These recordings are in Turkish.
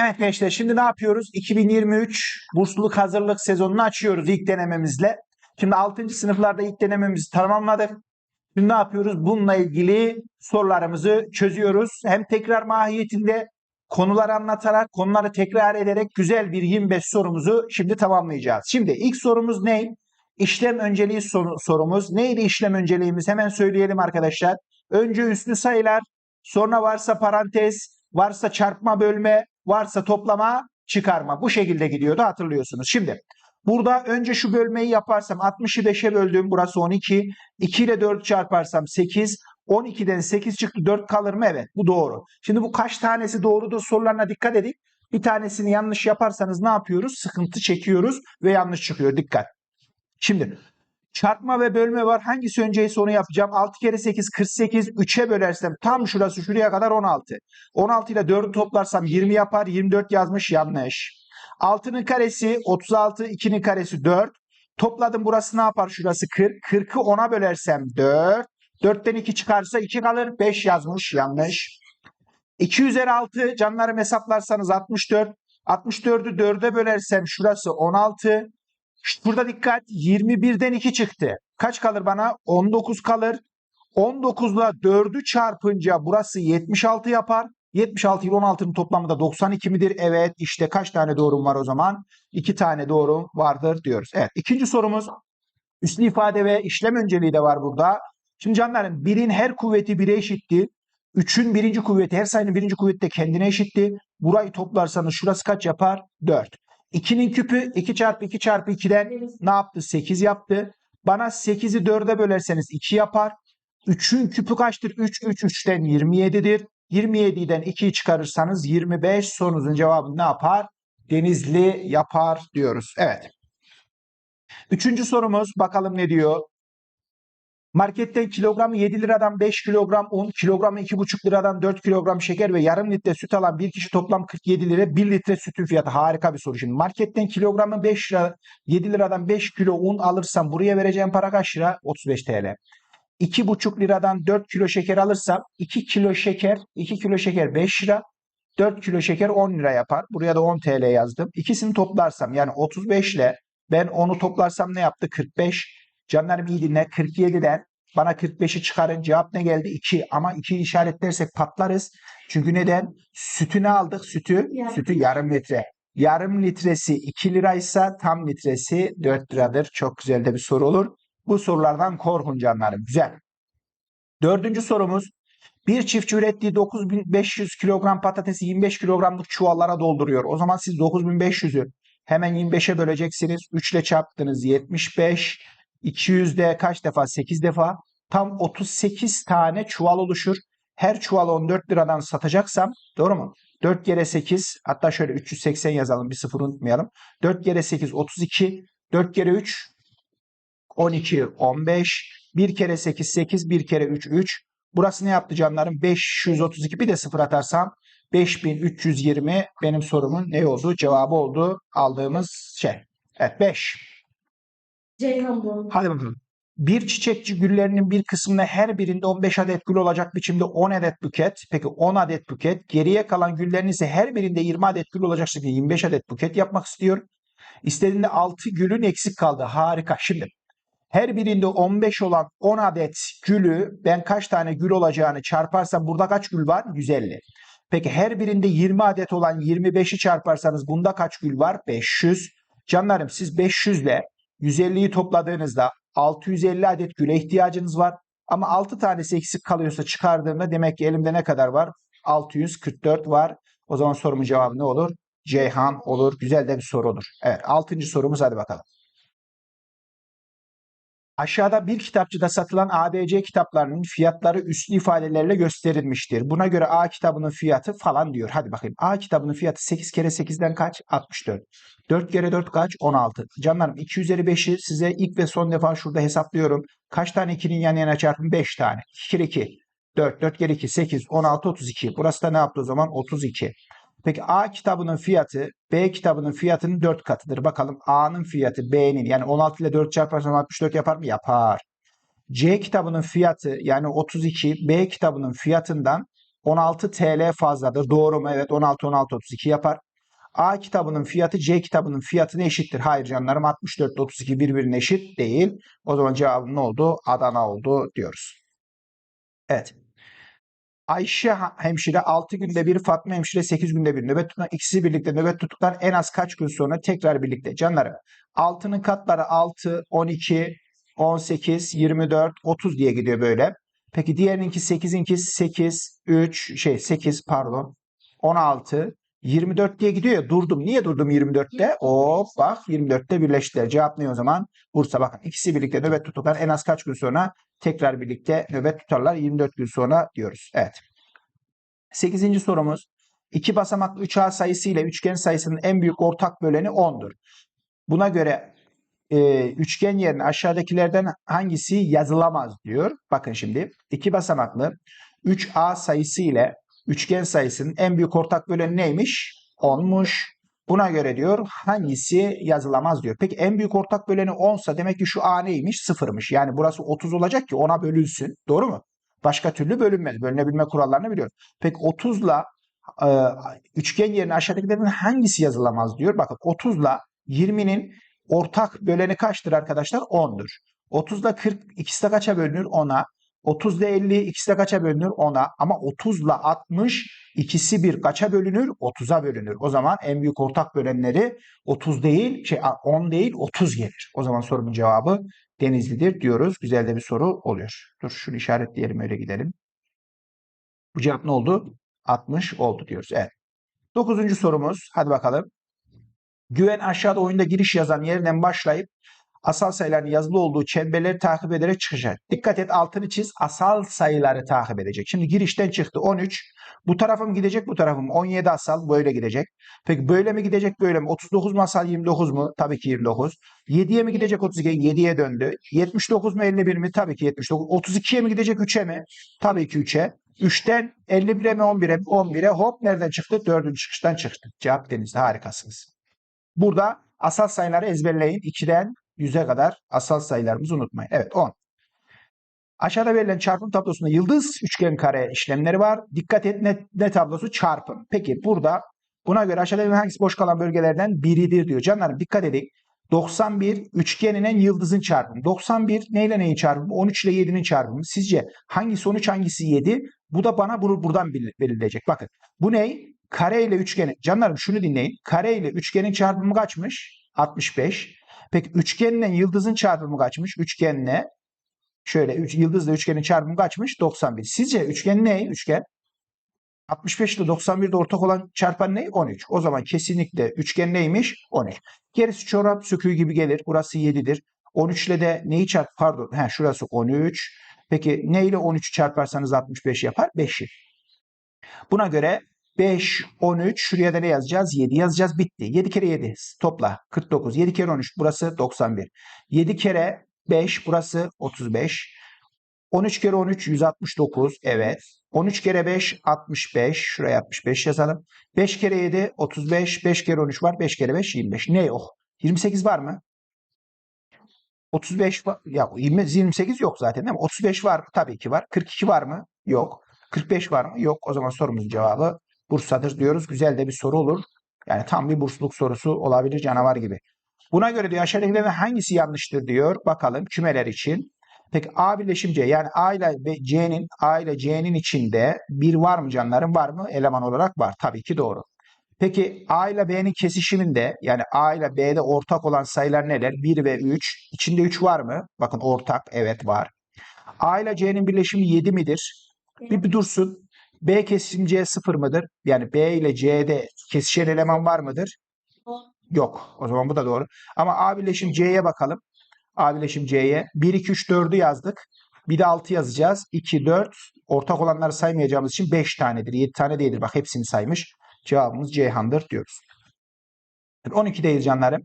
Evet gençler şimdi ne yapıyoruz? 2023 bursluluk hazırlık sezonunu açıyoruz ilk denememizle. Şimdi 6. sınıflarda ilk denememizi tamamladık. Şimdi ne yapıyoruz? Bununla ilgili sorularımızı çözüyoruz. Hem tekrar mahiyetinde konuları anlatarak, konuları tekrar ederek güzel bir 25 sorumuzu şimdi tamamlayacağız. Şimdi ilk sorumuz ne? İşlem önceliği soru- sorumuz. Neydi işlem önceliğimiz? Hemen söyleyelim arkadaşlar. Önce üslü sayılar, sonra varsa parantez, varsa çarpma bölme, varsa toplama, çıkarma. Bu şekilde gidiyordu hatırlıyorsunuz. Şimdi burada önce şu bölmeyi yaparsam 60'ı 5'e böldüm. Burası 12. 2 ile 4 çarparsam 8. 12'den 8 çıktı 4 kalır mı? Evet bu doğru. Şimdi bu kaç tanesi doğrudur sorularına dikkat edin. Bir tanesini yanlış yaparsanız ne yapıyoruz? Sıkıntı çekiyoruz ve yanlış çıkıyor. Dikkat. Şimdi çarpma ve bölme var. Hangisi önceyse onu yapacağım. 6 kere 8 48. 3'e bölersem tam şurası şuraya kadar 16. 16 ile 4'ü toplarsam 20 yapar. 24 yazmış yanlış. 6'nın karesi 36. 2'nin karesi 4. Topladım burası ne yapar? Şurası 40. 40'ı 10'a bölersem 4. 4'ten 2 çıkarsa 2 kalır. 5 yazmış yanlış. 2 üzeri 6 canlarım hesaplarsanız 64. 64'ü 4'e bölersem şurası 16. Burada dikkat 21'den 2 çıktı. Kaç kalır bana? 19 kalır. 19 ile 4'ü çarpınca burası 76 yapar. 76 ile 16'nın toplamı da 92 midir? Evet işte kaç tane doğrum var o zaman? 2 tane doğru vardır diyoruz. Evet ikinci sorumuz üslü ifade ve işlem önceliği de var burada. Şimdi canlarım 1'in her kuvveti 1'e eşitti. 3'ün birinci kuvveti her sayının birinci kuvveti de kendine eşitti. Burayı toplarsanız şurası kaç yapar? 4. 2'nin küpü 2 çarpı 2 çarpı 2'den ne yaptı? 8 yaptı. Bana 8'i 4'e bölerseniz 2 yapar. 3'ün küpü kaçtır? 3, 3, 3'ten 27'dir. 27'den 2'yi çıkarırsanız 25 sorunuzun cevabı ne yapar? Denizli yapar diyoruz. Evet. Üçüncü sorumuz bakalım ne diyor? Marketten kilogramı 7 liradan 5 kilogram un, kilogramı 2,5 liradan 4 kilogram şeker ve yarım litre süt alan bir kişi toplam 47 lira 1 litre sütün fiyatı. Harika bir soru şimdi. Marketten kilogramı 5 lira 7 liradan 5 kilo un alırsam buraya vereceğim para kaç lira? 35 TL. 2,5 liradan 4 kilo şeker alırsam 2 kilo şeker 2 kilo şeker 5 lira 4 kilo şeker 10 lira yapar. Buraya da 10 TL yazdım. İkisini toplarsam yani 35 ile ben onu toplarsam ne yaptı? 45. Canlarım iyi dinle. 47'den bana 45'i çıkarın. Cevap ne geldi? 2. Ama 2'yi işaretlersek patlarız. Çünkü neden? Sütü ne aldık? Sütü. Yarım. Sütü yarım litre. Yarım litresi 2 liraysa tam litresi 4 liradır. Çok güzel de bir soru olur. Bu sorulardan korkun canlarım. Güzel. Dördüncü sorumuz. Bir çiftçi ürettiği 9500 kilogram patatesi 25 kilogramlık çuvallara dolduruyor. O zaman siz 9500'ü hemen 25'e böleceksiniz. 3 ile çarptınız 75. 200'de kaç defa? 8 defa. Tam 38 tane çuval oluşur. Her çuval 14 liradan satacaksam doğru mu? 4 kere 8 hatta şöyle 380 yazalım bir sıfır unutmayalım. 4 kere 8 32. 4 kere 3 12 15. 1 kere 8 8. 1 kere 3 3. Burası ne yaptı canlarım? 532 bir de sıfır atarsam 5320 benim sorumun ne oldu? Cevabı oldu aldığımız şey. Evet 5. Ceyhan bu. Hadi bakalım. Bir çiçekçi güllerinin bir kısmında her birinde 15 adet gül olacak biçimde 10 adet buket. Peki 10 adet buket. Geriye kalan güllerin ise her birinde 20 adet gül olacak şekilde 25 adet buket yapmak istiyor. İstediğinde 6 gülün eksik kaldı. Harika. Şimdi her birinde 15 olan 10 adet gülü ben kaç tane gül olacağını çarparsam burada kaç gül var? 150. Peki her birinde 20 adet olan 25'i çarparsanız bunda kaç gül var? 500. Canlarım siz 500 ile 150'yi topladığınızda 650 adet güle ihtiyacınız var. Ama 6 tanesi eksik kalıyorsa çıkardığımda demek ki elimde ne kadar var? 644 var. O zaman sorumun cevabı ne olur? Ceyhan olur. Güzel de bir soru olur. Evet 6. sorumuz hadi bakalım. Aşağıda bir kitapçıda satılan ABC kitaplarının fiyatları üslü ifadelerle gösterilmiştir. Buna göre A kitabının fiyatı falan diyor. Hadi bakayım. A kitabının fiyatı 8 kere 8'den kaç? 64. 4 kere 4 kaç? 16. Canlarım 2 üzeri 5'i size ilk ve son defa şurada hesaplıyorum. Kaç tane 2'nin yan yana çarpın? 5 tane. 2 kere 2. 4, 4 kere 2, 8, 16, 32. Burası da ne yaptı o zaman? 32. Peki A kitabının fiyatı B kitabının fiyatının 4 katıdır. Bakalım A'nın fiyatı B'nin yani 16 ile 4 çarparsam 64 yapar mı? Yapar. C kitabının fiyatı yani 32 B kitabının fiyatından 16 TL fazladır. Doğru mu? Evet 16 16 32 yapar. A kitabının fiyatı C kitabının fiyatına eşittir. Hayır canlarım 64 ile 32 birbirine eşit değil. O zaman cevabım ne oldu? Adana oldu diyoruz. Evet. Ayşe hemşire 6 günde bir, Fatma hemşire 8 günde bir nöbet tutan. İkisi birlikte nöbet tuttuktan en az kaç gün sonra tekrar birlikte. Canlarım 6'nın katları 6, 12, 18, 24, 30 diye gidiyor böyle. Peki diğerininki 8'inki 8, 3, şey 8 pardon. 16, 24 diye gidiyor ya durdum. Niye durdum 24'te? Hop bak 24'te birleştiler. Cevap ne o zaman? Bursa bakın ikisi birlikte nöbet tutuklar en az kaç gün sonra tekrar birlikte nöbet tutarlar 24 gün sonra diyoruz. Evet. 8. sorumuz. İki basamaklı 3A sayısı ile üçgen sayısının en büyük ortak böleni 10'dur. Buna göre e, üçgen yerine aşağıdakilerden hangisi yazılamaz diyor. Bakın şimdi iki basamaklı 3A sayısı ile üçgen sayısının en büyük ortak böleni neymiş? 10'muş. Buna göre diyor hangisi yazılamaz diyor. Peki en büyük ortak böleni 10 sa demek ki şu A neymiş? Sıfırmış. Yani burası 30 olacak ki 10'a bölünsün. Doğru mu? Başka türlü bölünmez. Bölünebilme kurallarını biliyoruz. Peki 30'la e, üçgen yerine aşağıdakilerden hangisi yazılamaz diyor. Bakın 30'la 20'nin ortak böleni kaçtır arkadaşlar? 10'dur. 30'da 40 ikisi de kaça bölünür? 10'a. 30'da 50 ikisi de kaça bölünür? 10'a. Ama 30'la 60 ikisi bir kaça bölünür? 30'a bölünür. O zaman en büyük ortak bölenleri 30 değil, şey 10 değil 30 gelir. O zaman sorunun cevabı Denizli'dir diyoruz. Güzel de bir soru oluyor. Dur şunu işaretleyelim öyle gidelim. Bu cevap ne oldu? 60 oldu diyoruz. Evet. Dokuzuncu sorumuz. Hadi bakalım. Güven aşağıda oyunda giriş yazan yerinden başlayıp asal sayıların yazılı olduğu çemberleri takip ederek çıkacak. Dikkat et altını çiz. Asal sayıları takip edecek. Şimdi girişten çıktı 13. Bu tarafım gidecek bu tarafım 17 asal böyle gidecek. Peki böyle mi gidecek böyle mi? 39 mu asal 29 mu? Tabii ki 29. 7'ye mi gidecek 32? 7'ye döndü. 79 mu 51 mi? Tabii ki 79. 32'ye mi gidecek 3'e mi? Tabii ki 3'e. 3'ten 51'e mi 11'e mi? 11'e hop nereden çıktı? 4. çıkıştan çıktı. Cevap denizde harikasınız. Burada asal sayıları ezberleyin. 2'den 100'e kadar asal sayılarımızı unutmayın. Evet 10. Aşağıda verilen çarpım tablosunda yıldız üçgen kare işlemleri var. Dikkat et ne, ne tablosu? Çarpım. Peki burada buna göre aşağıda verilen hangisi boş kalan bölgelerden biridir diyor. Canlarım dikkat edin. 91 üçgeninin yıldızın çarpımı. 91 neyle neyin çarpımı? 13 ile 7'nin çarpımı. Sizce hangisi 13 hangisi 7? Bu da bana bunu buradan belirleyecek. Bakın bu ne? Kare ile üçgenin. Canlarım şunu dinleyin. Kare ile üçgenin çarpımı kaçmış? 65. Peki üçgenle yıldızın çarpımı kaçmış? Üçgenle şöyle üç, yıldızla üçgenin çarpımı kaçmış? 91. Sizce üçgen ne? Üçgen 65 ile 91'de ortak olan çarpan ne? 13. O zaman kesinlikle üçgen neymiş? 13. Gerisi çorap söküğü gibi gelir. Burası 7'dir. 13 ile de neyi çarp? Pardon. He, şurası 13. Peki ne ile 13'ü çarparsanız 65 yapar? 5'i. Buna göre 5, 13. Şuraya da ne yazacağız? 7 yazacağız. Bitti. 7 kere 7. Topla. 49. 7 kere 13. Burası 91. 7 kere 5. Burası 35. 13 kere 13 169. Evet. 13 kere 5 65. Şuraya 65 yazalım. 5 kere 7 35. 5 kere 13 var. 5 kere 5 25. Ne yok? 28 var mı? 35 var. Ya 20, 28 yok zaten değil mi? 35 var? Tabii ki var. 42 var mı? Yok. 45 var mı? Yok. O zaman sorumuzun cevabı Bursa'dır diyoruz. Güzel de bir soru olur. Yani tam bir bursluluk sorusu olabilir canavar gibi. Buna göre diyor aşağıdakilerden hangisi yanlıştır diyor. Bakalım kümeler için. Peki A birleşim C yani A ile C'nin A ile C'nin içinde bir var mı canlarım var mı? Eleman olarak var. Tabii ki doğru. Peki A ile B'nin kesişiminde yani A ile B'de ortak olan sayılar neler? 1 ve 3. İçinde 3 var mı? Bakın ortak evet var. A ile C'nin birleşimi 7 midir? Bir, bir dursun. B kesişim C 0 mıdır? Yani B ile C'de kesişen eleman var mıdır? Yok. O zaman bu da doğru. Ama A birleşim C'ye bakalım. A birleşim C'ye. 1, 2, 3, 4'ü yazdık. Bir de 6 yazacağız. 2, 4. Ortak olanları saymayacağımız için 5 tanedir. 7 tane değildir. Bak hepsini saymış. Cevabımız Ceyhan'dır diyoruz. 12'deyiz canlarım.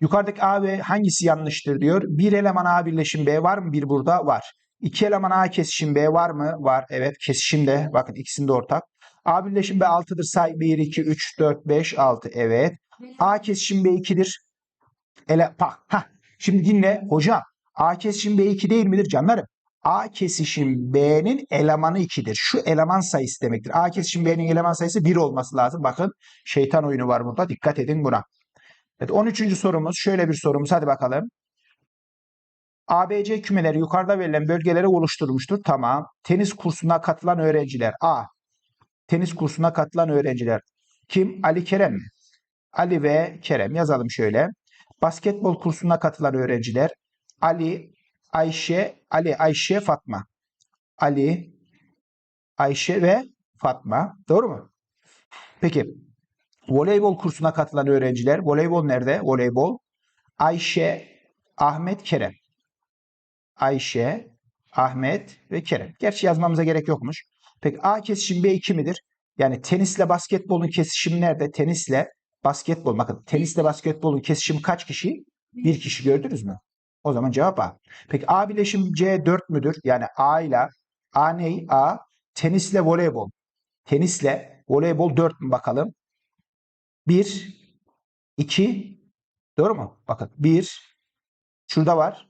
Yukarıdaki A ve hangisi yanlıştır diyor. Bir eleman A birleşim B var mı? Bir burada var. İki eleman A kesişim B var mı? Var. Evet kesişimde. Bakın ikisinde ortak. A birleşim B 6'dır. Say 1, 2, 3, 4, 5, 6. Evet. A kesişim B 2'dir. Ele, bak. Heh. Şimdi dinle. Hocam A kesişim B 2 değil midir canlarım? A kesişim B'nin elemanı 2'dir. Şu eleman sayısı demektir. A kesişim B'nin eleman sayısı 1 olması lazım. Bakın şeytan oyunu var burada. Dikkat edin buna. Evet 13. sorumuz şöyle bir sorumuz. Hadi bakalım. ABC kümeleri yukarıda verilen bölgelere oluşturmuştur. Tamam. Tenis kursuna katılan öğrenciler. A. Tenis kursuna katılan öğrenciler. Kim? Ali Kerem mi? Ali ve Kerem. Yazalım şöyle. Basketbol kursuna katılan öğrenciler. Ali, Ayşe, Ali, Ayşe, Fatma. Ali, Ayşe ve Fatma. Doğru mu? Peki. Voleybol kursuna katılan öğrenciler. Voleybol nerede? Voleybol. Ayşe, Ahmet, Kerem. Ayşe, Ahmet ve Kerem. Gerçi yazmamıza gerek yokmuş. Peki A kesişim B2 midir? Yani tenisle basketbolun kesişimi nerede? Tenisle basketbol. Bakın tenisle basketbolun kesişimi kaç kişi? Bir kişi gördünüz mü? O zaman cevap A. Peki A bileşim C 4 müdür? Yani A ile A ne? A tenisle voleybol. Tenisle voleybol 4 mü bakalım? 1 2 Doğru mu? Bakın 1 şurada var.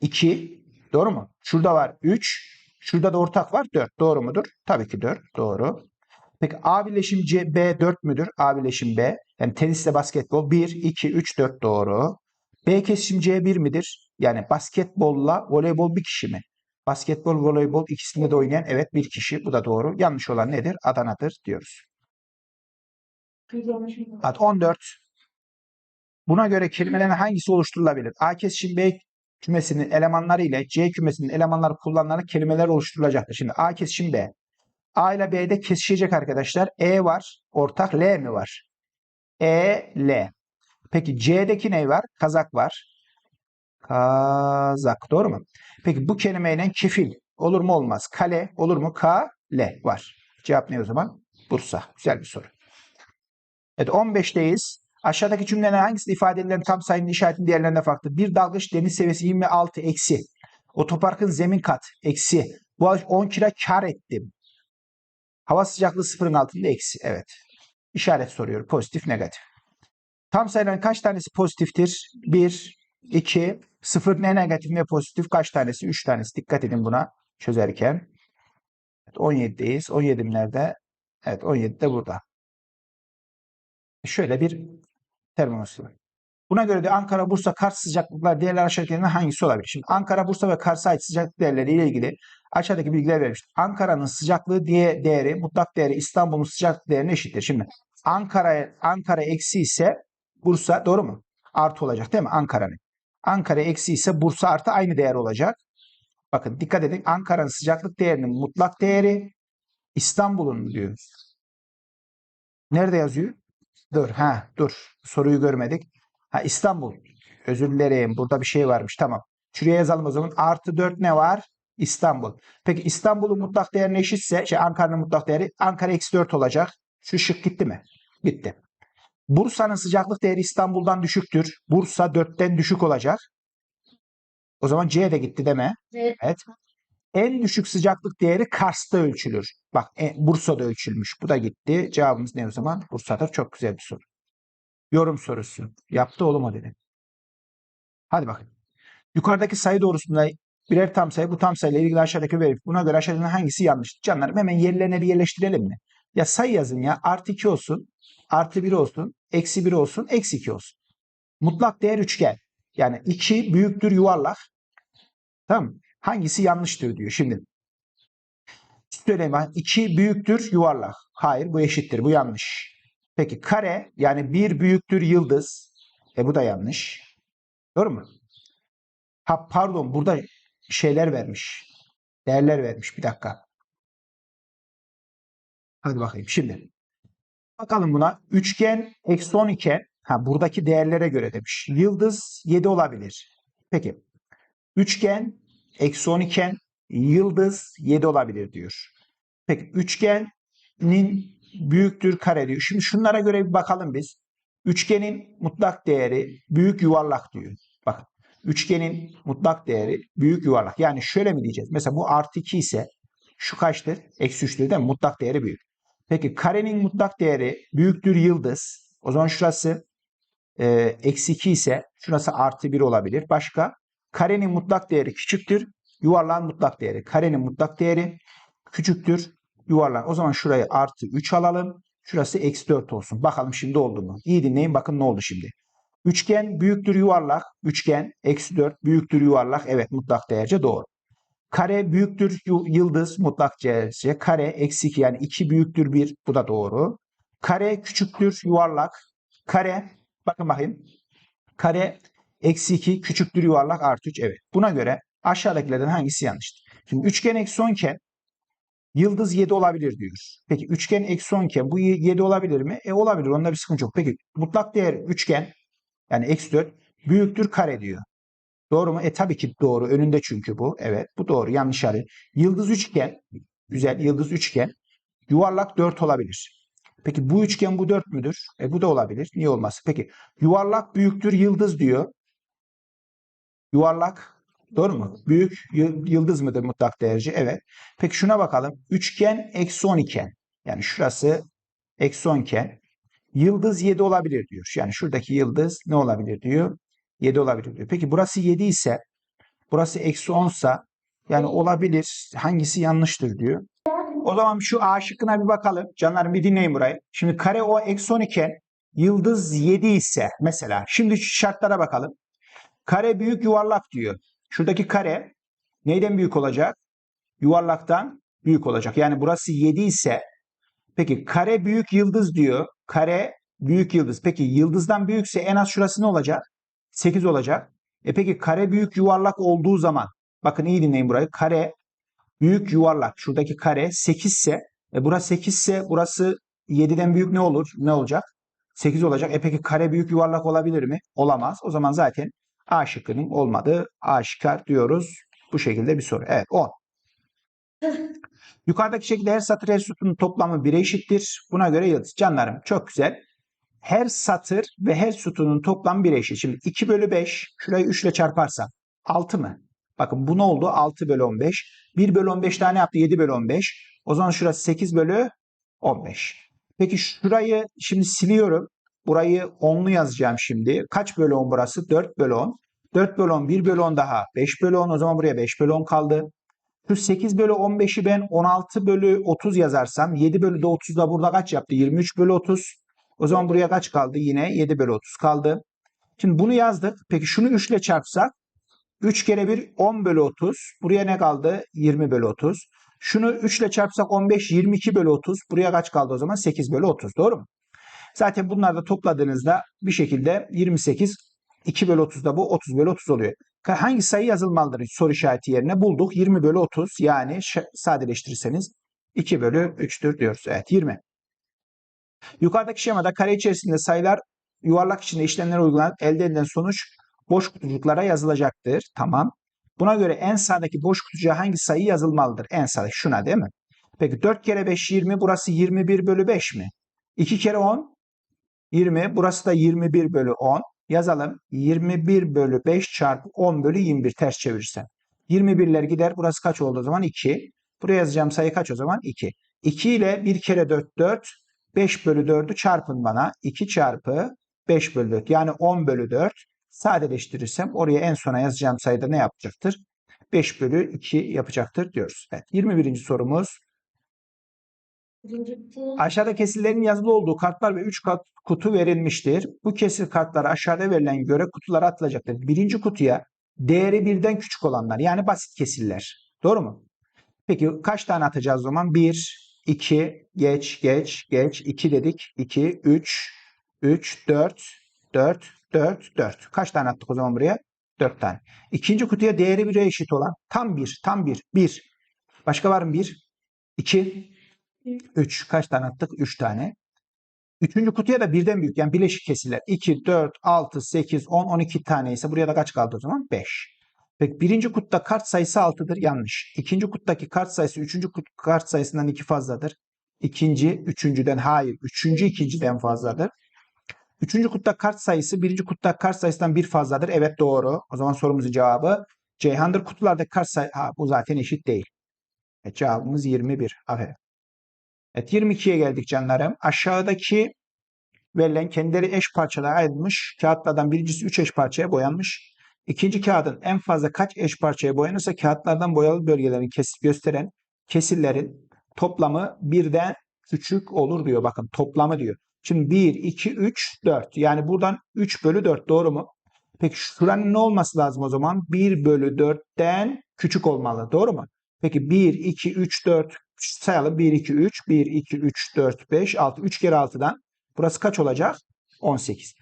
2 Doğru mu? Şurada var 3 Şurada da ortak var 4. Doğru mudur? Tabii ki 4. Doğru. Peki A bileşim C, B 4 müdür? A bileşim B. Yani tenisle basketbol 1, 2, 3, 4 doğru. B kesişim C 1 midir? Yani basketbolla voleybol bir kişi mi? Basketbol, voleybol ikisinde de oynayan evet bir kişi. Bu da doğru. Yanlış olan nedir? Adana'dır diyoruz. Ad 14. Buna göre kelimelerin hangisi oluşturulabilir? A kesişim B kümesinin elemanları ile C kümesinin elemanları kullanılarak kelimeler oluşturulacaktır. Şimdi A kesişim B. A ile B'de kesişecek arkadaşlar. E var. Ortak L mi var? E, L. Peki C'deki ne var? Kazak var. Kazak. Doğru mu? Peki bu kelimeyle kefil olur mu olmaz? Kale olur mu? Kale var. Cevap ne o zaman? Bursa. Güzel bir soru. Evet 15'teyiz. Aşağıdaki cümlelerin hangisinde ifade edilen tam sayının işaretinin diğerlerine farklı? Bir dalgıç deniz seviyesi 26 eksi. Otoparkın zemin kat eksi. Bu ay 10 kira kar ettim. Hava sıcaklığı sıfırın altında eksi. Evet. İşaret soruyor. Pozitif, negatif. Tam sayıların kaç tanesi pozitiftir? 1, 2, 0 ne negatif ne pozitif? Kaç tanesi? 3 tanesi. Dikkat edin buna çözerken. Evet, 17'deyiz. 17 nerede? Evet 17 de burada. Şöyle bir termometre. Buna göre de Ankara, Bursa, Kars sıcaklıklar değerler aşağıdakilerden hangisi olabilir? Şimdi Ankara, Bursa ve Kars'a ait sıcaklık değerleri ile ilgili aşağıdaki bilgiler verilmiştir. Ankara'nın sıcaklığı diye değeri, mutlak değeri İstanbul'un sıcaklık değerine eşittir. Şimdi Ankara Ankara eksi ise Bursa doğru mu? Artı olacak değil mi Ankara'nın? Ankara eksi ise Bursa artı aynı değer olacak. Bakın dikkat edin Ankara'nın sıcaklık değerinin mutlak değeri İstanbul'un diyor. Nerede yazıyor? Dur ha dur soruyu görmedik. Ha İstanbul. Özür dilerim burada bir şey varmış tamam. Şuraya yazalım o zaman. Artı 4 ne var? İstanbul. Peki İstanbul'un mutlak değerine eşitse şey Ankara'nın mutlak değeri Ankara eksi 4 olacak. Şu şık gitti mi? Gitti. Bursa'nın sıcaklık değeri İstanbul'dan düşüktür. Bursa 4'ten düşük olacak. O zaman C de gitti deme. Evet. Evet. En düşük sıcaklık değeri Kars'ta ölçülür. Bak e, Bursa'da ölçülmüş. Bu da gitti. Cevabımız ne o zaman? Bursa'dır. Çok güzel bir soru. Yorum sorusu. Yaptı oğlum o dedi. Hadi bakın. Yukarıdaki sayı doğrusunda birer tam sayı bu tam sayıyla ilgili aşağıdaki verir. Buna göre aşağıdakilerden hangisi yanlış? Canlarım hemen yerlerine bir yerleştirelim mi? Ya sayı yazın ya. Artı 2 olsun. Artı 1 olsun. Eksi 1 olsun. Eksi 2 olsun. Mutlak değer üçgen. Yani 2 büyüktür yuvarlak. Tamam mı? Hangisi yanlıştır diyor. Şimdi söyleyeyim. 2 büyüktür yuvarlak. Hayır bu eşittir. Bu yanlış. Peki kare yani 1 büyüktür yıldız. E bu da yanlış. Doğru mu? Ha pardon burada şeyler vermiş. Değerler vermiş. Bir dakika. Hadi bakayım şimdi. Bakalım buna. Üçgen eksi 10 iken ha buradaki değerlere göre demiş. Yıldız 7 olabilir. Peki. Üçgen eksi 10 iken yıldız 7 olabilir diyor. Peki üçgenin büyüktür kare diyor. Şimdi şunlara göre bir bakalım biz. Üçgenin mutlak değeri büyük yuvarlak diyor. Bakın. Üçgenin mutlak değeri büyük yuvarlak. Yani şöyle mi diyeceğiz? Mesela bu artı 2 ise şu kaçtır? Eksi 3'tür değil mi? Mutlak değeri büyük. Peki karenin mutlak değeri büyüktür yıldız. O zaman şurası eksi 2 ise şurası artı 1 olabilir. Başka? Karenin mutlak değeri küçüktür. yuvarlağın mutlak değeri. Karenin mutlak değeri küçüktür yuvarlak. O zaman şurayı artı 3 alalım. Şurası eksi 4 olsun. Bakalım şimdi oldu mu? İyi dinleyin bakın ne oldu şimdi. Üçgen büyüktür yuvarlak. Üçgen eksi 4 büyüktür yuvarlak. Evet mutlak değerce doğru. Kare büyüktür yıldız mutlak değerce. Kare eksi 2 yani 2 büyüktür 1. Bu da doğru. Kare küçüktür yuvarlak. Kare bakın bakayım. Kare eksi 2 küçüktür yuvarlak artı 3. Evet. Buna göre aşağıdakilerden hangisi yanlıştır? Şimdi üçgen eksi 10 iken yıldız 7 olabilir diyor. Peki üçgen eksi 10 iken bu 7 olabilir mi? E olabilir. Onda bir sıkıntı yok. Peki mutlak değer üçgen yani eksi 4 büyüktür kare diyor. Doğru mu? E tabii ki doğru. Önünde çünkü bu. Evet bu doğru. Yanlış arıyor. Yıldız üçgen. Güzel. Yıldız üçgen. Yuvarlak 4 olabilir. Peki bu üçgen bu 4 müdür? E bu da olabilir. Niye olmaz? Peki yuvarlak büyüktür yıldız diyor. Yuvarlak doğru mu? Büyük yıldız mıdır mutlak değerci? Evet. Peki şuna bakalım. Üçgen eksi 10 iken yani şurası eksi 10 iken yıldız 7 olabilir diyor. Yani şuradaki yıldız ne olabilir diyor? 7 olabilir diyor. Peki burası 7 ise burası eksi 10 ise yani olabilir. Hangisi yanlıştır diyor. O zaman şu A şıkkına bir bakalım. Canlarım bir dinleyin burayı. Şimdi kare o eksi 10 iken yıldız 7 ise mesela. Şimdi şu şartlara bakalım. Kare büyük yuvarlak diyor. Şuradaki kare neyden büyük olacak? Yuvarlaktan büyük olacak. Yani burası 7 ise peki kare büyük yıldız diyor. Kare büyük yıldız. Peki yıldızdan büyükse en az şurası ne olacak? 8 olacak. E peki kare büyük yuvarlak olduğu zaman bakın iyi dinleyin burayı. Kare büyük yuvarlak. Şuradaki kare 8 ise e burası 8 ise burası 7'den büyük ne olur? Ne olacak? 8 olacak. E peki kare büyük yuvarlak olabilir mi? Olamaz. O zaman zaten A şıkkının olmadığı aşikar diyoruz. Bu şekilde bir soru. Evet 10. Yukarıdaki şekilde her satır her sütunun toplamı 1'e eşittir. Buna göre yıldız. Canlarım çok güzel. Her satır ve her sütunun toplamı 1'e eşit. Şimdi 2 bölü 5 şurayı 3 ile çarparsam 6 mı? Bakın bu ne oldu? 6 bölü 15. 1 bölü 15 tane yaptı 7 bölü 15. O zaman şurası 8 bölü 15. Peki şurayı şimdi siliyorum. Burayı 10'lu yazacağım şimdi. Kaç bölü 10 burası? 4 bölü 10. 4 bölü 10, 1 bölü 10 daha 5 bölü 10. O zaman buraya 5 bölü 10 kaldı. Şu 8 bölü 15'i ben 16 bölü 30 yazarsam 7 bölü de 30 da burada kaç yaptı? 23 bölü 30. O zaman buraya kaç kaldı? Yine 7 bölü 30 kaldı. Şimdi bunu yazdık. Peki şunu 3 ile çarpsak 3 kere 1 10 bölü 30. Buraya ne kaldı? 20 bölü 30. Şunu 3 ile çarpsak 15 22 bölü 30. Buraya kaç kaldı o zaman? 8 bölü 30. Doğru mu? Zaten bunları da topladığınızda bir şekilde 28 2 bölü 30 da bu 30 bölü 30 oluyor. Hangi sayı yazılmalıdır soru işareti yerine? Bulduk 20 bölü 30 yani sadeleştirirseniz 2 bölü 3'tür diyoruz. Evet 20. Yukarıdaki şemada kare içerisinde sayılar yuvarlak içinde işlemler uygulanıp elde edilen sonuç boş kutucuklara yazılacaktır. Tamam. Buna göre en sağdaki boş kutucuğa hangi sayı yazılmalıdır? En sağdaki şuna değil mi? Peki 4 kere 5 20 burası 21 bölü 5 mi? 2 kere 10 20 burası da 21 bölü 10. Yazalım 21 bölü 5 çarpı 10 bölü 21 ters çevirirsem. 21'ler gider burası kaç oldu o zaman? 2. Buraya yazacağım sayı kaç o zaman? 2. 2 ile 1 kere 4 4 5 bölü 4'ü çarpın bana. 2 çarpı 5 bölü 4 yani 10 bölü 4 sadeleştirirsem oraya en sona yazacağım sayıda ne yapacaktır? 5 bölü 2 yapacaktır diyoruz. Evet 21. sorumuz. Aşağıda kesirlerin yazılı olduğu kartlar ve 3 kat kutu verilmiştir. Bu kesir kartlar aşağıda verilen göre kutulara atılacaktır. Birinci kutuya değeri birden küçük olanlar yani basit kesirler. Doğru mu? Peki kaç tane atacağız o zaman? 1, 2, geç, geç, geç, 2 dedik. 2, 3, 3, 4, 4, 4, 4. Kaç tane attık o zaman buraya? 4 tane. İkinci kutuya değeri 1'e eşit olan tam 1, tam 1, 1. Başka var mı 1? 2, 3. Kaç tane attık? 3 tane. Üçüncü kutuya da birden büyük yani bileşik kesirler. 2, 4, 6, 8, 10, 12 tane ise buraya da kaç kaldı o zaman? 5. Peki birinci kutuda kart sayısı 6'dır yanlış. İkinci kuttaki kart sayısı üçüncü kut kart sayısından 2 fazladır. İkinci, üçüncüden hayır. Üçüncü, ikinciden fazladır. Üçüncü kutta kart sayısı birinci kutta kart sayısından bir fazladır. Evet doğru. O zaman sorumuzun cevabı Ceyhan'dır. Kutulardaki kart sayı... Ha, bu zaten eşit değil. Evet, cevabımız 21. Aferin. Evet 22'ye geldik canlarım. Aşağıdaki verilen kendileri eş parçalara ayrılmış kağıtlardan birincisi 3 eş parçaya boyanmış. İkinci kağıdın en fazla kaç eş parçaya boyanırsa kağıtlardan boyalı bölgelerin kesip gösteren kesirlerin toplamı birden küçük olur diyor. Bakın toplamı diyor. Şimdi 1, 2, 3, 4. Yani buradan 3 bölü 4 doğru mu? Peki şuranın ne olması lazım o zaman? 1 bölü 4'ten küçük olmalı. Doğru mu? Peki 1, 2, 3, 4 sayalım. 1, 2, 3, 1, 2, 3, 4, 5, 6. 3 kere 6'dan burası kaç olacak? 18.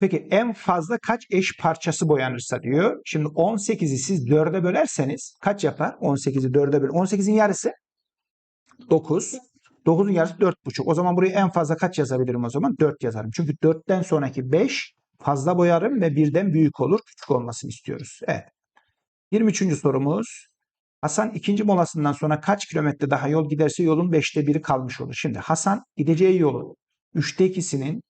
Peki en fazla kaç eş parçası boyanırsa diyor. Şimdi 18'i siz 4'e bölerseniz kaç yapar? 18'i 4'e böl. 18'in yarısı 9. 9'un yarısı 4,5. O zaman buraya en fazla kaç yazabilirim o zaman? 4 yazarım. Çünkü 4'ten sonraki 5 fazla boyarım ve birden büyük olur. Küçük olmasını istiyoruz. Evet. 23. sorumuz. Hasan ikinci molasından sonra kaç kilometre daha yol giderse yolun 5'te 1'i kalmış olur. Şimdi Hasan gideceği yolun 3'te 2'sinin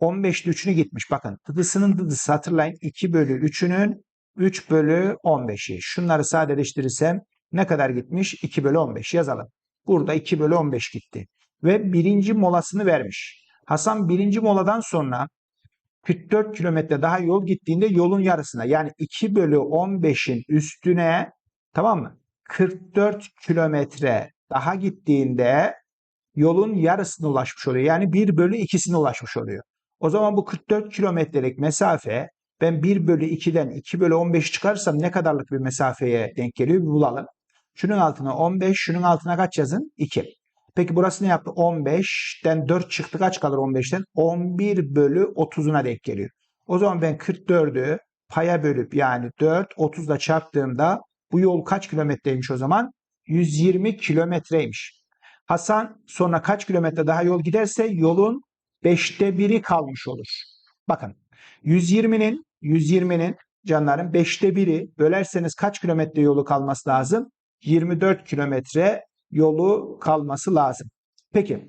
15'te 3'ünü gitmiş. Bakın dıdısının dıdısı hatırlayın 2 bölü 3'ünün 3 bölü 15'i. Şunları sadeleştirirsem ne kadar gitmiş? 2 bölü 15 yazalım. Burada 2 bölü 15 gitti. Ve birinci molasını vermiş. Hasan birinci moladan sonra 44 kilometre daha yol gittiğinde yolun yarısına yani 2 bölü 15'in üstüne tamam mı? 44 kilometre daha gittiğinde yolun yarısına ulaşmış oluyor. Yani 1 bölü 2'sine ulaşmış oluyor. O zaman bu 44 kilometrelik mesafe ben 1 bölü 2'den 2 bölü 15 çıkarırsam ne kadarlık bir mesafeye denk geliyor bir bulalım. Şunun altına 15, şunun altına kaç yazın? 2. Peki burası ne yaptı? 15'ten 4 çıktı. Kaç kalır 15'ten? 11 bölü 30'una denk geliyor. O zaman ben 44'ü paya bölüp yani 4, 30 ile çarptığımda bu yol kaç kilometreymiş o zaman? 120 kilometreymiş. Hasan sonra kaç kilometre daha yol giderse yolun 5'te 1'i kalmış olur. Bakın 120'nin 120'nin canların 5'te 1'i bölerseniz kaç kilometre yolu kalması lazım? 24 kilometre yolu kalması lazım. Peki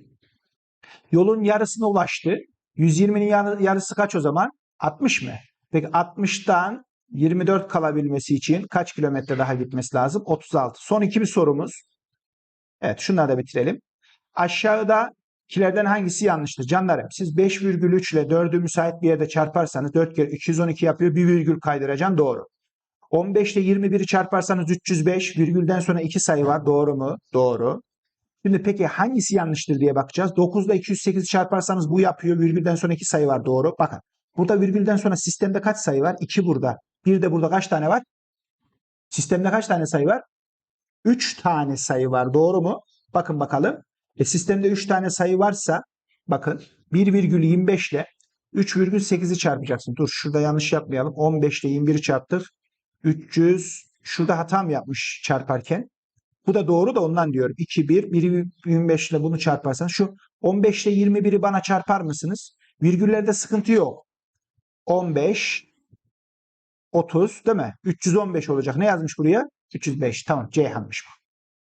yolun yarısına ulaştı. 120'nin yarı- yarısı kaç o zaman? 60 mı? Peki 60'tan 24 kalabilmesi için kaç kilometre daha gitmesi lazım? 36. Son iki bir sorumuz. Evet şunları da bitirelim. Aşağıda kilerden hangisi yanlıştır? Canlarım siz 5,3 ile 4'ü müsait bir yerde çarparsanız 4 kere 212 yapıyor. Bir virgül kaydıracaksın doğru. 15 ile 21'i çarparsanız 305 virgülden sonra iki sayı var. Doğru mu? Doğru. Şimdi peki hangisi yanlıştır diye bakacağız. 9 ile 208'i çarparsanız bu yapıyor. Virgülden sonra iki sayı var. Doğru. Bakın. Burada virgülden sonra sistemde kaç sayı var? 2 burada. Bir de burada kaç tane var? Sistemde kaç tane sayı var? 3 tane sayı var. Doğru mu? Bakın bakalım. E sistemde 3 tane sayı varsa bakın 1,25 ile 3,8'i çarpacaksın. Dur şurada yanlış yapmayalım. 15 ile 21'i çarptık. 300 şurada hata mı yapmış çarparken? Bu da doğru da ondan diyorum. 2, 1, 1,25 ile bunu çarparsanız şu 15 ile 21'i bana çarpar mısınız? Virgüllerde sıkıntı yok. 15, 30 değil mi? 315 olacak. Ne yazmış buraya? 305. Tamam Ceyhan'mış bu.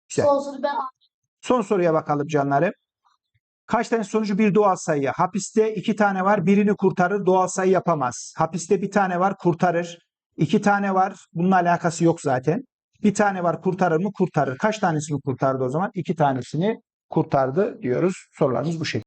Güzel. Son soru ben Son soruya bakalım canlarım. Kaç tane sonucu bir doğal sayı? Hapiste iki tane var. Birini kurtarır. Doğal sayı yapamaz. Hapiste bir tane var. Kurtarır. İki tane var. Bununla alakası yok zaten. Bir tane var. Kurtarır mı? Kurtarır. Kaç tanesini kurtardı o zaman? İki tanesini kurtardı diyoruz. Sorularımız bu şekilde.